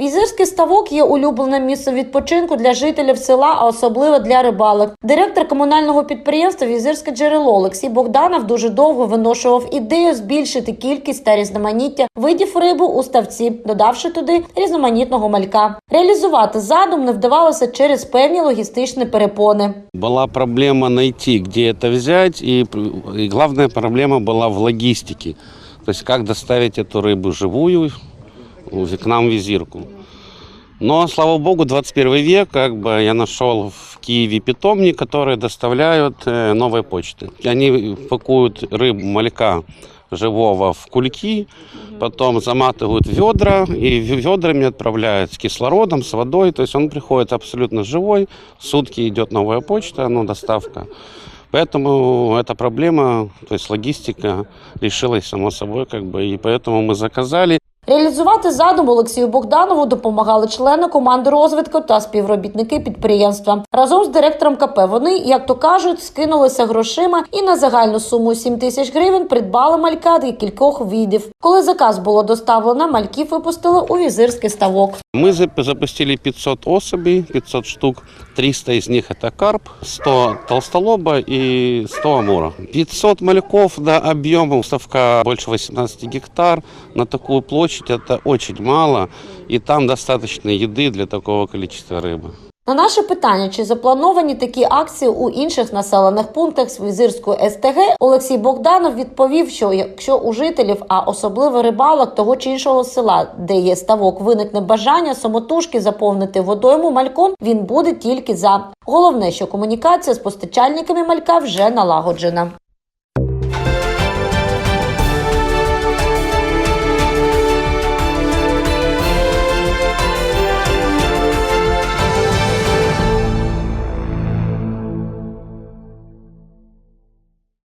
Візирський ставок є улюбленим місцем відпочинку для жителів села, а особливо для рибалок. Директор комунального підприємства Візирське джерело Олексій Богданов дуже довго виношував ідею збільшити кількість та різноманіття видів риби у ставці, додавши туди різноманітного малька. Реалізувати задум не вдавалося через певні логістичні перепони. Была проблема найти, где это взять, и, и главная проблема была в логистике. То есть как доставить эту рыбу живую в- К нам в Визирку. Но, слава богу, 21 век, как бы я нашел в Киеве питомник, которые доставляют э, новой почты. Они пакуют рыбу малька живого в кульки, потом заматывают ведра и ведрами отправляют с кислородом, с водой. То есть он приходит абсолютно живой, сутки идет новая почта, ну, доставка. Поэтому эта проблема, то есть логистика, решилась само собой, как бы, и поэтому мы заказали. Реалізувати задум Олексію Богданову допомагали члени команди розвитку та співробітники підприємства. Разом з директором КП вони, як то кажуть, скинулися грошима і на загальну суму 7 тисяч гривень придбали малька для кількох видів. Коли заказ було доставлено, мальків випустили у візирський ставок. Мы зап- запустили 500 особей, 500 штук. 300 из них это карп, 100 толстолоба и 100 амура. 500 мальков, да, объем ставка больше 18 гектар. На такую площадь это очень мало. И там достаточно еды для такого количества рыбы. На наше питання, чи заплановані такі акції у інших населених пунктах з Візирської СТГ, Олексій Богданов відповів, що якщо у жителів, а особливо рибалок того чи іншого села, де є ставок, виникне бажання самотужки заповнити водойму мальком, він буде тільки за. Головне, що комунікація з постачальниками малька вже налагоджена.